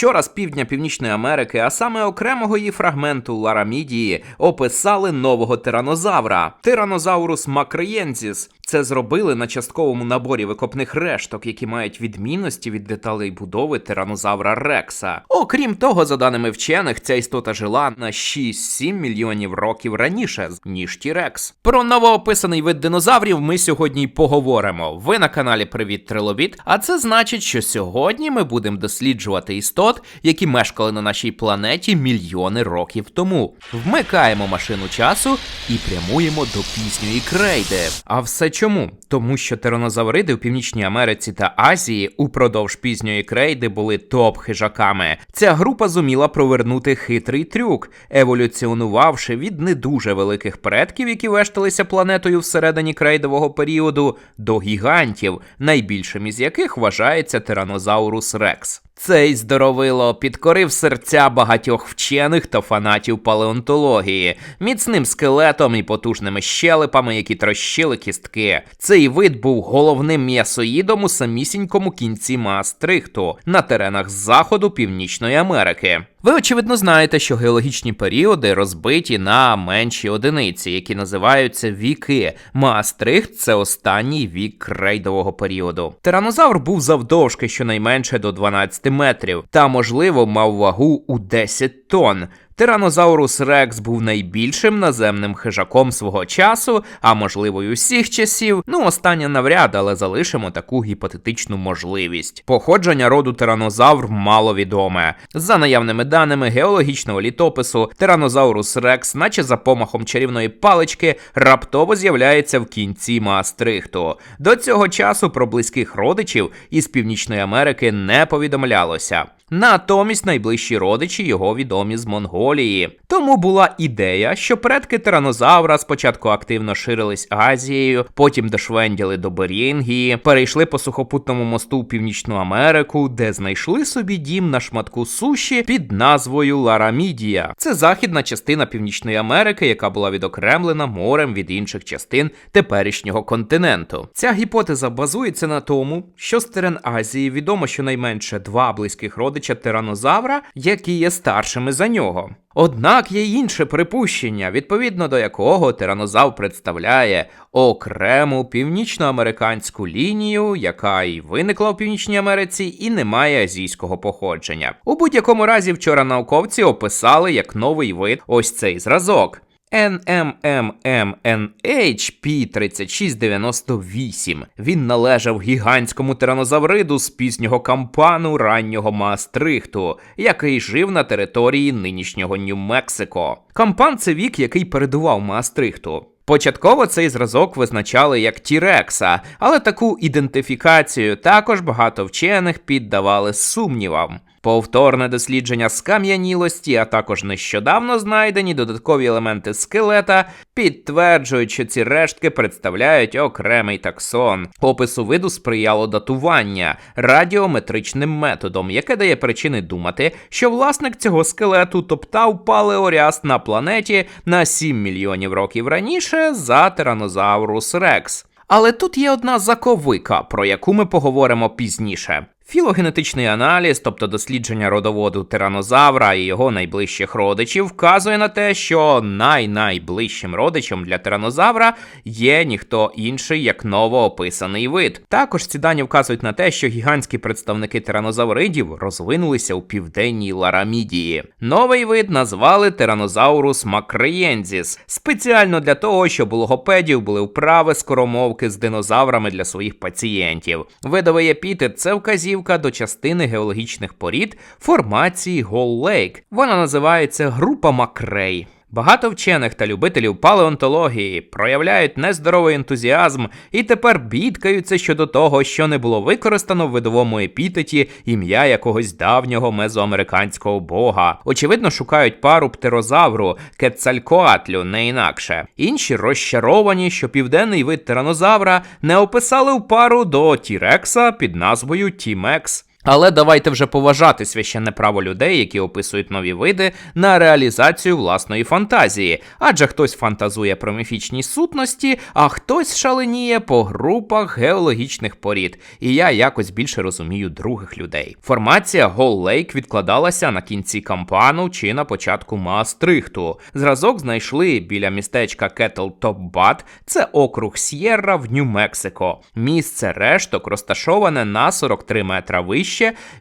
Вчора з півдня Північної Америки, а саме окремого її фрагменту Ларамідії, описали нового тиранозавра Тиранозаурус макроєнзіс. Це зробили на частковому наборі викопних решток, які мають відмінності від деталей будови тиранозавра Рекса. Окрім того, за даними вчених, ця істота жила на 6-7 мільйонів років раніше, ніж Тірекс. Про новоописаний вид динозаврів ми сьогодні й поговоримо. Ви на каналі Привіт Трилобіт, а це значить, що сьогодні ми будемо досліджувати істот, які мешкали на нашій планеті мільйони років тому. Вмикаємо машину часу і прямуємо до пізньої крейди. А все чому? Тому що тиранозавриди в Північній Америці та Азії упродовж пізньої крейди були топ-хижаками. Ця група зуміла провернути хитрий трюк, еволюціонувавши від не дуже великих предків, які вешталися планетою всередині крейдового періоду, до гігантів, найбільшим із яких вважається тиранозаурус Рекс. Цей здоровило підкорив серця багатьох вчених та фанатів палеонтології, міцним скелетом і потужними щелепами, які трощили кістки. Цей вид був головним м'ясоїдом у самісінькому кінці Маастрихту на теренах заходу Північної Америки. Ви очевидно знаєте, що геологічні періоди розбиті на менші одиниці, які називаються віки. Маастрихт це останній вік крейдового періоду. Тиранозавр був завдовжки щонайменше до 12 метрів, та, можливо, мав вагу у 10 тонн. Тиранозаурус Рекс був найбільшим наземним хижаком свого часу, а можливо й усіх часів. Ну, останнє навряд, але залишимо таку гіпотетичну можливість. Походження роду тиранозавр маловідоме. За наявними даними геологічного літопису, тиранозаурус Рекс, наче за помахом чарівної палички, раптово з'являється в кінці Маастрихту. До цього часу про близьких родичів із Північної Америки не повідомлялося. Натомість найближчі родичі його відомі з Монголії. Тому була ідея, що предки тиранозавра спочатку активно ширились Азією, потім дошвенділи до Берінгії, перейшли по сухопутному мосту в Північну Америку, де знайшли собі дім на шматку суші під назвою Ларамідія. Це західна частина Північної Америки, яка була відокремлена морем від інших частин теперішнього континенту. Ця гіпотеза базується на тому, що з терен Азії відомо щонайменше два близьких родича тиранозавра, які є старшими за нього. Однак є інше припущення, відповідно до якого тиранозавр представляє окрему північноамериканську лінію, яка й виникла в Північній Америці і не має азійського походження. У будь-якому разі вчора науковці описали як новий вид ось цей зразок. NMMMNH P3698. Він належав гігантському тиранозавриду з пізнього кампану раннього Маастрихту, який жив на території нинішнього Нью-Мексико. Кампан це вік, який передував Маастрихту. Початково цей зразок визначали як Тірекса, але таку ідентифікацію також багато вчених піддавали сумнівам. Повторне дослідження скам'янілості, а також нещодавно знайдені додаткові елементи скелета підтверджують, що ці рештки представляють окремий таксон. Опису виду сприяло датування радіометричним методом, яке дає причини думати, що власник цього скелету топтав палеоряст на планеті на 7 мільйонів років раніше за тиранозаврус Рекс. Але тут є одна заковика, про яку ми поговоримо пізніше. Філогенетичний аналіз, тобто дослідження родоводу тиранозавра і його найближчих родичів, вказує на те, що най-найближчим родичем для тиранозавра є ніхто інший, як новоописаний вид. Також ці дані вказують на те, що гігантські представники тиранозавридів розвинулися у південній Ларамідії. Новий вид назвали Тиранозаурус макреєнзіс, спеціально для того, щоб у логопедів були вправи скоромовки з динозаврами для своїх пацієнтів. Видовий епітет це вказівка до частини геологічних порід формації Гол Лейк. Вона називається група Макрей. Багато вчених та любителів палеонтології проявляють нездоровий ентузіазм і тепер бідкаються щодо того, що не було використано в видовому епітеті ім'я якогось давнього мезоамериканського бога. Очевидно, шукають пару птерозавру, кецалькоатлю, не інакше. Інші розчаровані, що південний вид тиранозавра не описали в пару до Тірекса під назвою Тімекс. Але давайте вже поважати священне право людей, які описують нові види, на реалізацію власної фантазії, адже хтось фантазує про міфічні сутності, а хтось шаленіє по групах геологічних порід. І я якось більше розумію других людей. Формація Гол Лейк відкладалася на кінці кампану чи на початку Маастрихту. Зразок знайшли біля містечка Кетл Топ Бат, це округ С'єрра в Нью-Мексико. Місце решток розташоване на 43 метра вище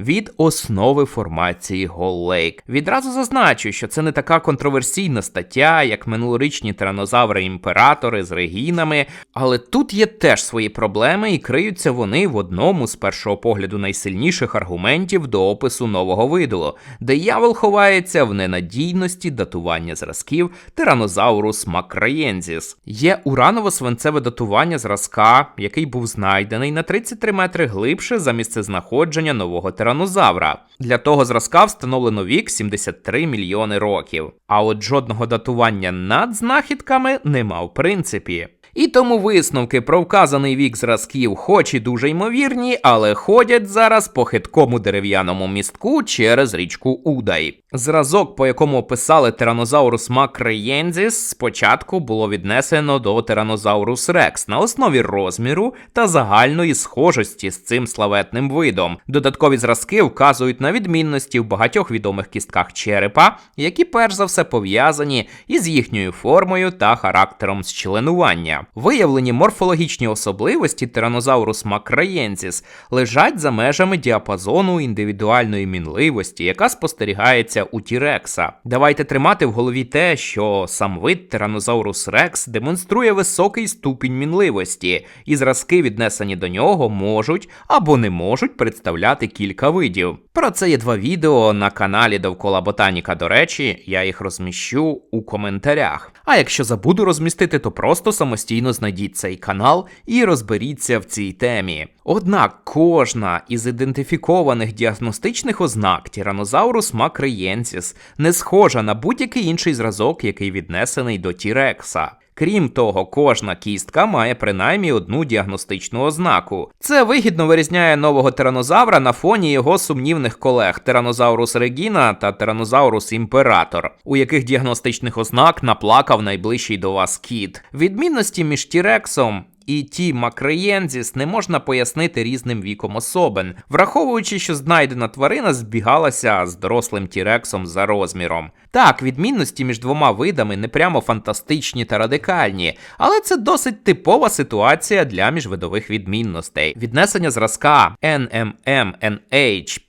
від основи формації Гол Лейк. Відразу зазначу, що це не така контроверсійна стаття, як минулорічні тиранозаври імператори з регінами, але тут є теж свої проблеми, і криються вони в одному з першого погляду найсильніших аргументів до опису нового виду. Диявол ховається в ненадійності датування зразків Тиранозаурус macrayensis. Є ураново-свинцеве датування зразка, який був знайдений на 33 метри глибше за місцезнаходження нового тиранозавра. Для того зразка встановлено вік 73 мільйони років. А от жодного датування над знахідками нема в принципі. І тому висновки про вказаний вік зразків, хоч і дуже ймовірні, але ходять зараз по хиткому дерев'яному містку через річку Удай. Зразок, по якому описали Тиранозаурус macrayensis, спочатку було віднесено до Тиранозаурус Рекс на основі розміру та загальної схожості з цим славетним видом. Додаткові зразки вказують на відмінності в багатьох відомих кістках черепа, які перш за все пов'язані із їхньою формою та характером зчленування. Виявлені морфологічні особливості Тиранозаурус macrayensis лежать за межами діапазону індивідуальної мінливості, яка спостерігається у Тірекса. Давайте тримати в голові те, що сам вид Тиранозаурус Рекс демонструє високий ступінь мінливості, і зразки, віднесені до нього, можуть або не можуть представляти кілька видів. Про це є два відео на каналі Довкола Ботаніка. До речі, я їх розміщу у коментарях. А якщо забуду розмістити, то просто самостійно знайдіть цей канал і розберіться в цій темі. Однак кожна із ідентифікованих діагностичних ознак Тіранозаврус макриєнсіс не схожа на будь-який інший зразок, який віднесений до Тірекса. Крім того, кожна кістка має принаймні одну діагностичну ознаку. Це вигідно вирізняє нового тиранозавра на фоні його сумнівних колег Тиранозаурус Регіна та Тиранозаурус Імператор, у яких діагностичних ознак наплакав найближчий до вас кіт. Відмінності між Тірексом і ті макроєнзіс не можна пояснити різним віком особин, враховуючи, що знайдена тварина збігалася з дорослим тірексом за розміром. Так, відмінності між двома видами не прямо фантастичні та радикальні, але це досить типова ситуація для міжвидових відмінностей. Віднесення зразка NMM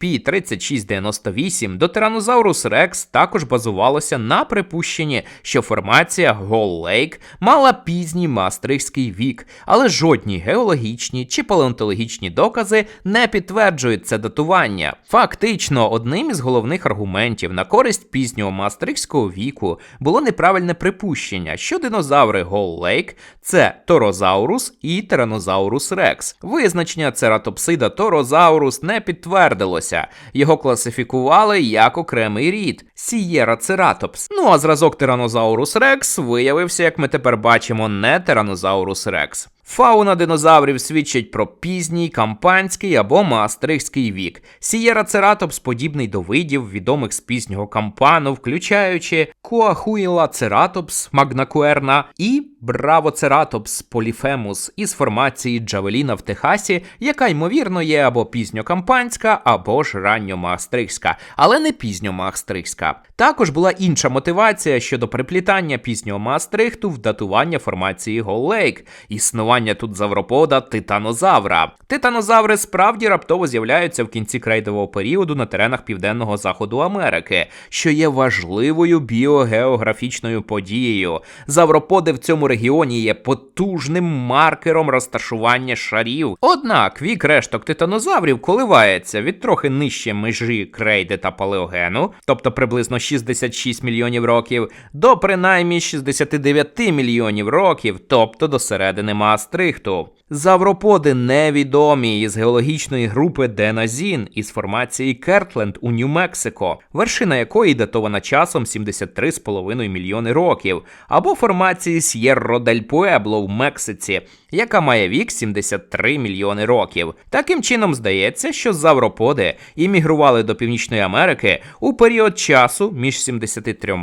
P3698 до Tyrannosaurus Rex також базувалося на припущенні, що формація Гол Лейк мала пізній мастрихський вік, але жодні геологічні чи палеонтологічні докази не підтверджують це датування. Фактично, одним із головних аргументів на користь пізнього мастрихського віку було неправильне припущення, що динозаври Гол Лейк це Торозаурус і Тиранозаурус Рекс. Визначення цератопсида Торозаурус не підтвердилося, його класифікували як окремий рід Сієрацератопс. Ну а зразок Тиранозаурус Рекс виявився, як ми тепер бачимо, не Тиранозаурус Рекс. Фауна динозаврів свідчить про пізній, кампанський або маастрихський вік. Сієра Цератопс подібний до видів, відомих з пізнього кампану, включаючи Куахуїлацератопс магнакуерна і Бравоцератопс поліфемус із формації Джавеліна в Техасі, яка ймовірно є або пізньокампанська, або ж ранньомаастрихська, але не пізньомаастрихська. Також була інша мотивація щодо приплітання пізнього маастрихту в датування формації Голлейк, існування тут завропода титанозавра. Титанозаври справді раптово з'являються в кінці крейдового періоду на теренах південного заходу Америки, що є важливою біогеографічною подією. Завроподи в цьому регіоні є потужним маркером розташування шарів. Однак вік решток титанозаврів коливається від трохи нижче межі крейди та палеогену, тобто приблизно 66 мільйонів років, до принаймні 69 мільйонів років, тобто до середини Маастрихту. Завроподи невідомі із геологічної групи Деназін із формації Кертленд у Нью-Мексико, вершина якої датована часом 73,5 мільйони років, або формації С'єрро дель Пуебло в Мексиці, яка має вік 73 мільйони років. Таким чином здається, що завроподи іммігрували до Північної Америки у період часу між 73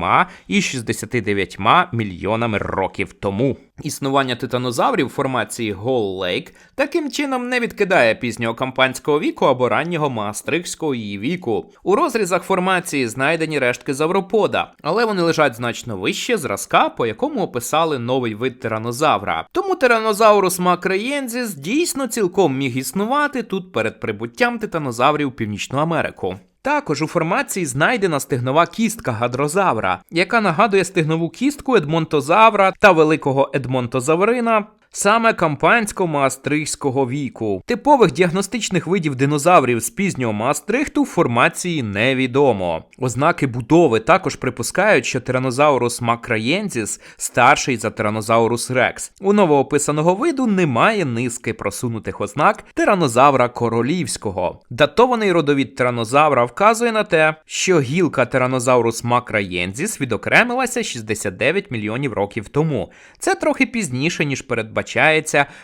і 69 мільйонами років тому. Існування титанозаврів формації Гол Лейк таким чином не відкидає пізнього кампанського віку або раннього маастрихського її віку. У розрізах формації знайдені рештки завропода, але вони лежать значно вище зразка, по якому описали новий вид тиранозавра. Тому тиранозаврус макреєнзіс дійсно цілком міг існувати тут перед прибуттям титанозаврів в Північну Америку. Також у формації знайдена стегнова кістка гадрозавра, яка нагадує стегнову кістку едмонтозавра та великого едмонтозаврина. Саме кампансько-маастрихського віку. Типових діагностичних видів динозаврів з пізнього Маастрихту в формації невідомо. Ознаки будови також припускають, що тиранозаврус макраєнзіс старший за тиранозаврус рекс. У новоописаного виду немає низки просунутих ознак тиранозавра королівського. Датований родовід тиранозавра вказує на те, що гілка тиранозаврус макраєнзіс відокремилася 69 мільйонів років тому. Це трохи пізніше, ніж передбачається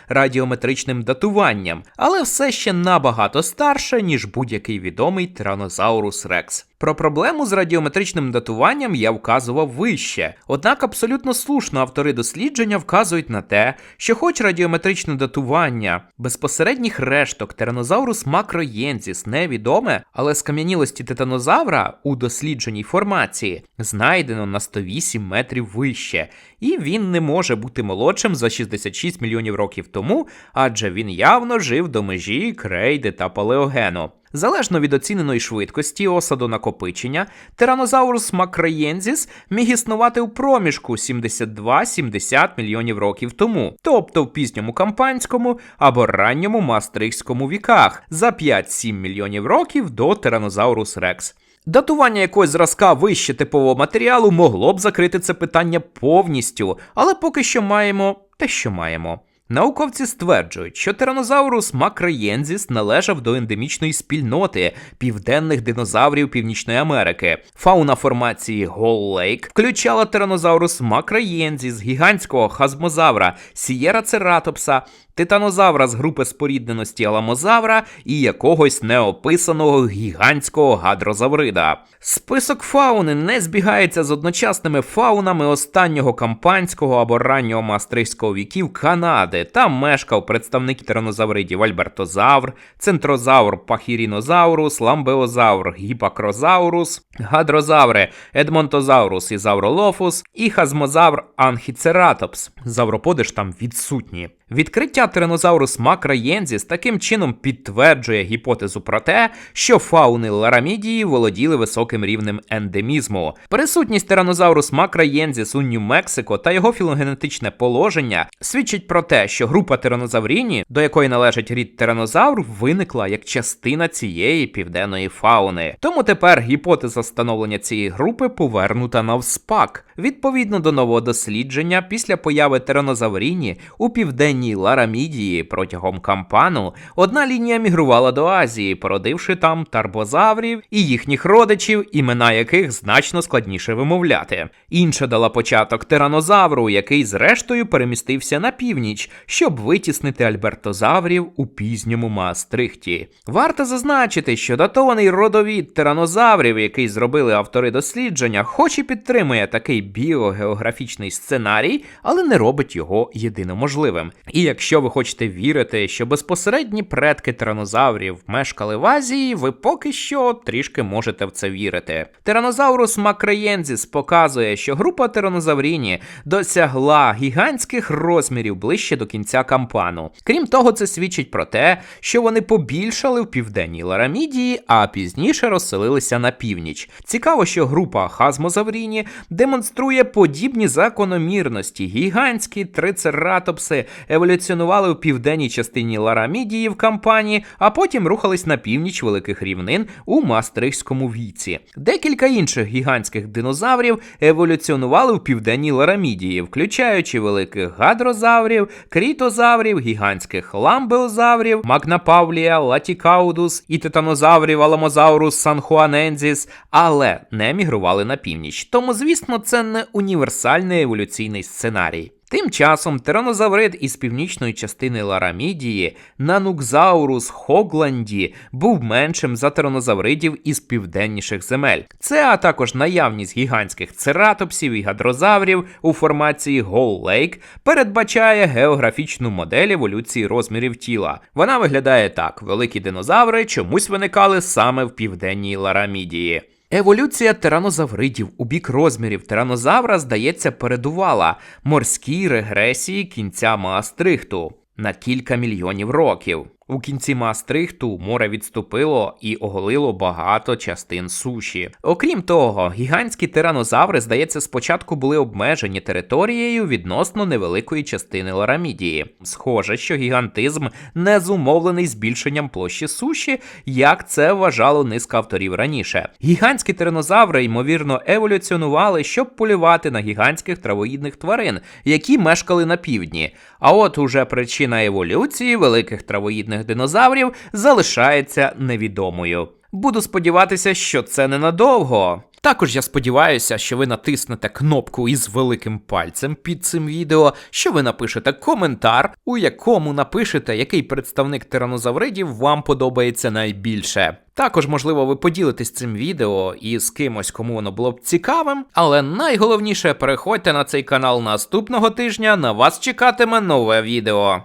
радіометричним датуванням, але все ще набагато старше, ніж будь-який відомий тиранозаурус рекс. Про проблему з радіометричним датуванням я вказував вище. Однак абсолютно слушно автори дослідження вказують на те, що, хоч радіометричне датування безпосередніх решток Тиранозаврус макроєнзіс невідоме, але скам'янілості титанозавра у дослідженій формації знайдено на 108 метрів вище, і він не може бути молодшим за 66 мільйонів років тому, адже він явно жив до межі крейди та палеогену. Залежно від оціненої швидкості осаду накопичення, Тиранозаврус макроєнзіс міг існувати у проміжку 72-70 мільйонів років тому, тобто в пізньому кампанському або ранньому мастрихському віках за 5-7 мільйонів років до Тиранозаврус рекс. Датування якогось зразка вище типового матеріалу могло б закрити це питання повністю, але поки що маємо те, що маємо. Науковці стверджують, що тиранозаврус макроєнзіс належав до ендемічної спільноти південних динозаврів Північної Америки. Фауна формації Гол Лейк включала тиранозаврус макроєнзіс, гігантського хазмозавра, сієра цератопса, титанозавра з групи спорідненості аламозавра і якогось неописаного гігантського гадрозаврида. Список фауни не збігається з одночасними фаунами останнього кампанського або раннього мастрихського віків Канади. Там мешкав представник тиранозавридів Альбертозавр, центрозавр Пахірінозаврус, ламбеозавр Гіпакрозаурус, гадрозаври Едмонтозаврус і Завролофус, і хазмозавр Анхіцератопс. Завроподи ж там відсутні. Відкриття тиранозаврус макроєнзіс таким чином підтверджує гіпотезу про те, що фауни Ларамідії володіли високим рівнем ендемізму. Присутність тиранозаврус макроєнзіс у Нью-Мексико та його філогенетичне положення свідчить про те, що група тиранозавріні, до якої належить рід тиранозавр, виникла як частина цієї південної фауни. Тому тепер гіпотеза становлення цієї групи повернута навспак. Відповідно до нового дослідження, після появи тиранозавріні у південній Ларамідії протягом кампану одна лінія мігрувала до Азії, породивши там тарбозаврів і їхніх родичів, імена яких значно складніше вимовляти. Інша дала початок тиранозавру, який зрештою перемістився на північ, щоб витіснити альбертозаврів у пізньому Маастрихті. Варто зазначити, що датований родовід тиранозаврів, який зробили автори дослідження, хоч і підтримує такий біогеографічний сценарій, але не робить його єдиноможливим. І якщо ви хочете вірити, що безпосередні предки тиранозаврів мешкали в Азії, ви поки що трішки можете в це вірити. Тиранозаврус макроєнзіс показує, що група тиранозавріні досягла гігантських розмірів ближче до кінця кампану. Крім того, це свідчить про те, що вони побільшали в південній Ларамідії, а пізніше розселилися на північ. Цікаво, що група хазмозавріні демонструє подібні закономірності. Гігантські трицератопси еволюціонували в південній частині Ларамідії в кампанії, а потім рухались на північ великих рівнин у Мастрихському віці. Декілька інших гігантських динозаврів еволюціонували в південній Ларамідії, включаючи великих гадрозаврів крітозаврів, гігантських ламбеозаврів, магнапавлія, латікаудус і титанозаврів Аламозаурус санхуанензіс, але не мігрували на північ. Тому, звісно, це не універсальний еволюційний сценарій. Тим часом тиранозаврид із північної частини Ларамідії, Нанукзаурус Хогланді, був меншим за тиранозавридів із південніших земель. Це а також наявність гігантських цератопсів і гадрозаврів у формації Гол Лейк передбачає географічну модель еволюції розмірів тіла. Вона виглядає так: великі динозаври чомусь виникали саме в південній Ларамідії. Еволюція тиранозавридів у бік розмірів тиранозавра, здається, передувала морській регресії кінця Маастрихту на кілька мільйонів років. У кінці Маастрихту море відступило і оголило багато частин суші. Окрім того, гігантські тиранозаври, здається, спочатку були обмежені територією відносно невеликої частини Ларамідії. Схоже, що гігантизм не зумовлений збільшенням площі суші, як це вважало низка авторів раніше. Гігантські тиранозаври, ймовірно, еволюціонували, щоб полювати на гігантських травоїдних тварин, які мешкали на півдні. А от уже причина еволюції великих травоїдних динозаврів залишається невідомою. Буду сподіватися, що це ненадовго. Також я сподіваюся, що ви натиснете кнопку із великим пальцем під цим відео, що ви напишете коментар, у якому напишете, який представник тиранозавридів вам подобається найбільше. Також, можливо, ви поділитесь цим відео із кимось, кому воно було б цікавим. Але найголовніше, переходьте на цей канал наступного тижня. На вас чекатиме нове відео.